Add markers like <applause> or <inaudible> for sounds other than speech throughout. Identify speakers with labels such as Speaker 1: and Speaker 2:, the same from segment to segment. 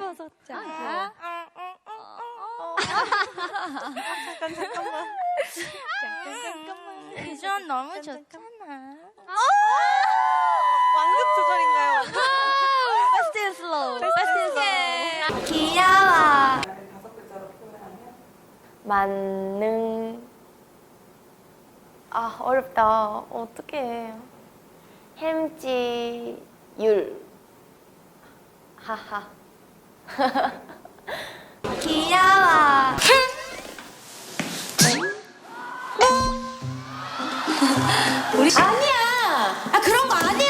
Speaker 1: 벌써자.
Speaker 2: 아,
Speaker 1: 잠깐 잠깐만. 잠깐 잠깐만.
Speaker 2: 비주얼 너무 좋잖아.
Speaker 1: 완급 조절인가요?
Speaker 3: Fast and slow. Fast and slow.
Speaker 2: 귀여워.
Speaker 4: 만능 아 어렵다 어떡해 햄찌율 하하
Speaker 2: 귀여워. 우리 아니야. 아 그런 거 아니라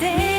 Speaker 4: day.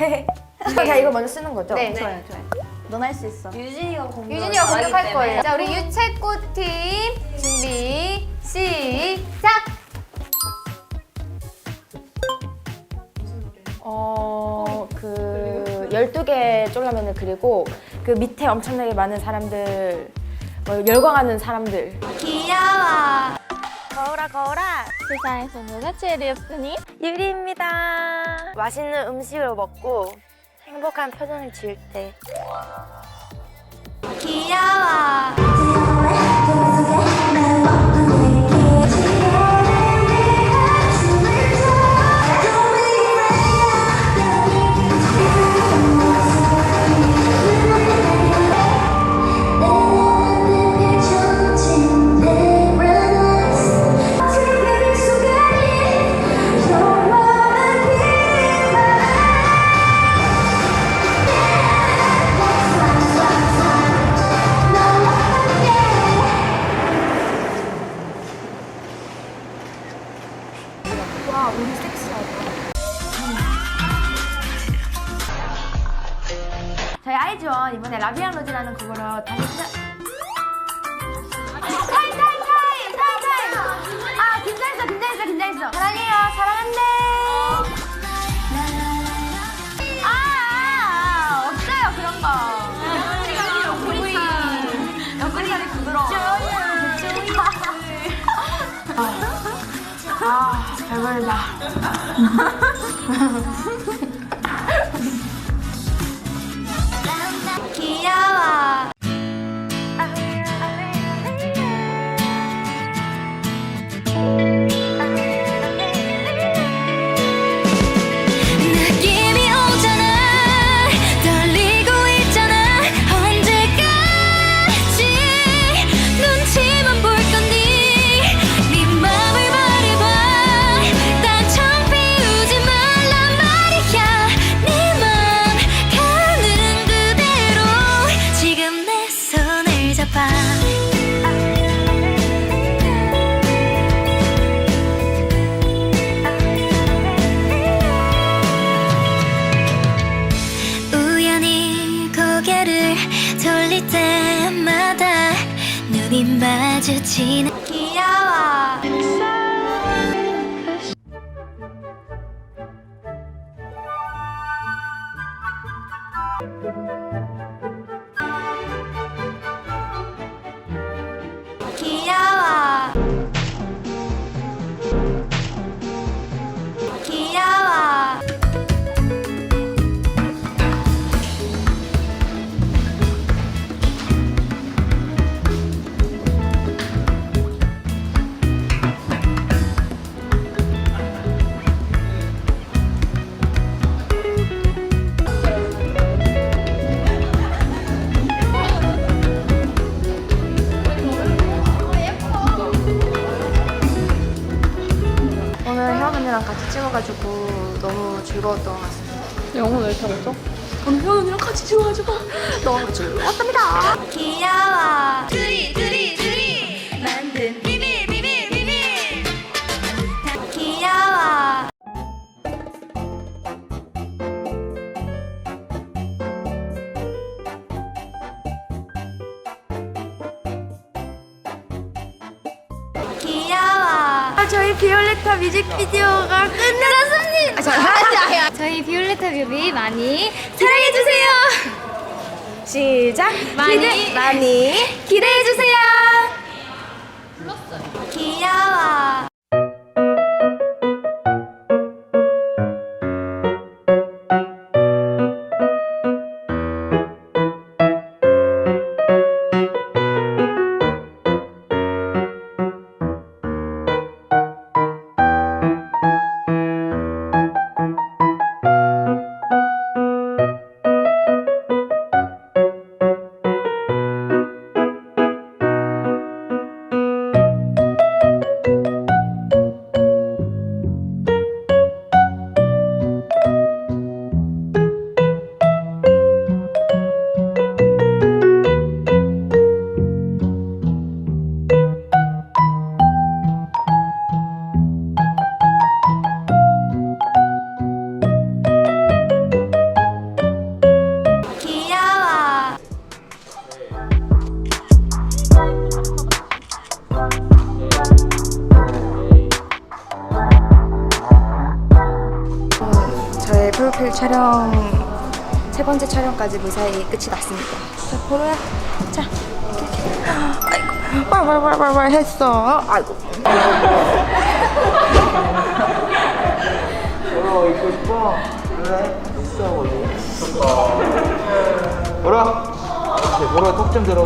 Speaker 4: <laughs> 자 이거 먼저 쓰는 거죠?
Speaker 3: 네, 좋아요, 좋아요. 넌 할 수 있어.
Speaker 4: 유진이가 공부
Speaker 3: 유진이가 공격할 거예요. 자, 우리 유채꽃 팀 준비 시작.
Speaker 4: 어, 그 12개 쫄라면을 그리고 그 밑에 엄청나게 많은 사람들 뭐 열광하는 사람들
Speaker 2: 귀여워.
Speaker 4: 거울아 거울아
Speaker 2: 세상에서 누가 제일 예쁘니?
Speaker 4: 유리입니다 맛있는 음식을 먹고 행복한 표정을 지을 때
Speaker 2: 귀여워.
Speaker 4: 저희 아이즈원 이번에 라비안 로즈라는 곡으로 다시 시작. 타임 타임 타임 타임 타임 아 긴장했어 긴장했어 긴장했어. 사랑해요 사랑한대. 아, 아, 아 없어요 그런 거. 옆구리 옆구리 살이 부드러워 아 배부르다 <laughs>
Speaker 5: 때마다 눈이
Speaker 6: 마주치는
Speaker 2: 귀여워.
Speaker 7: 같이 찍어가지고 너무 즐거웠던 것 같습니다. <laughs>
Speaker 2: 귀여워.
Speaker 7: 비올레타 뮤직비디오가 끝났습니다. 아,
Speaker 2: 저희 비올레타 뮤비 많이 사랑해 주세요.
Speaker 7: 시작.
Speaker 2: 많이.
Speaker 7: 많이
Speaker 2: 기대해 주세요.
Speaker 7: 저의 프로필 촬영 세 번째 촬영까지 무사히 끝이 났습니다. 자, 보로야. 자, 이렇게, 이렇게. 아이고, 빨빨빨빨빨 했어. 아이고.
Speaker 8: 보러 입고 싶어? 그래 있어 거기 보러 보러 턱좀 들어